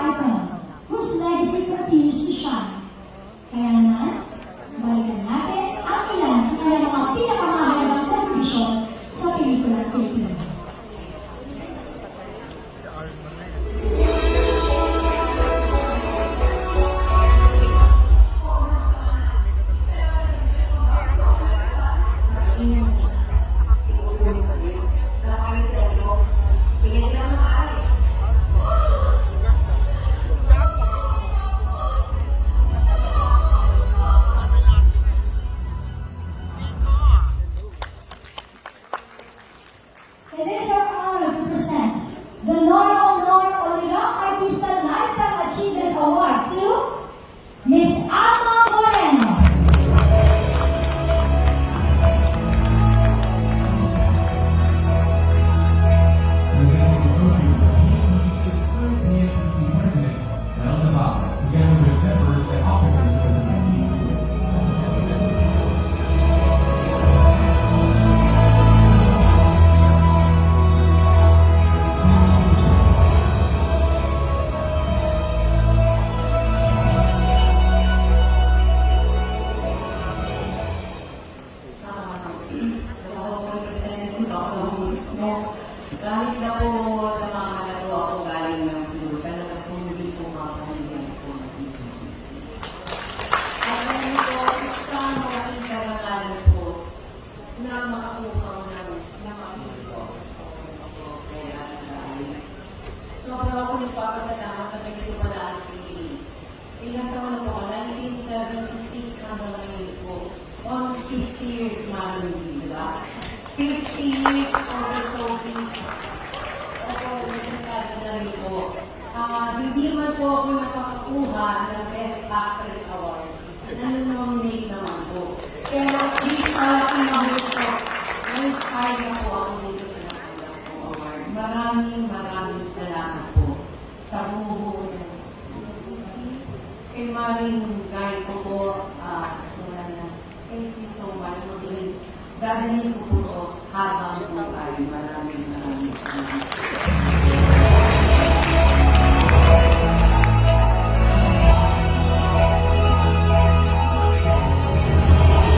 ไปต่อ Teresa Kahit na po namamalaro ako galing ng flu, talaga po hindi po makapahingan po. At ngayon po, isa nga lang po na makakuha ko ng nakakita ko. Kaya dahil sobrang ako nagpapasalamat na naging ang pili. Ilang taon na po ako, 1976 hanggang ngayon po. Almost 50 years namin, di ba? 50 years of the showbiz. Ako, nagsasabi na rin po. Ah, hindi man po ako nakakakuha ng Best Actress Award. Nanonominate naman po. Pero this malaking mahal po. Na-inspire na po ako dito sa nakuha po award. Maraming maraming salamat po sa buo Kay Maring Guy ko po, na. Thank you so much. Magaling. Dadalhin ko po habang tayo. Maraming.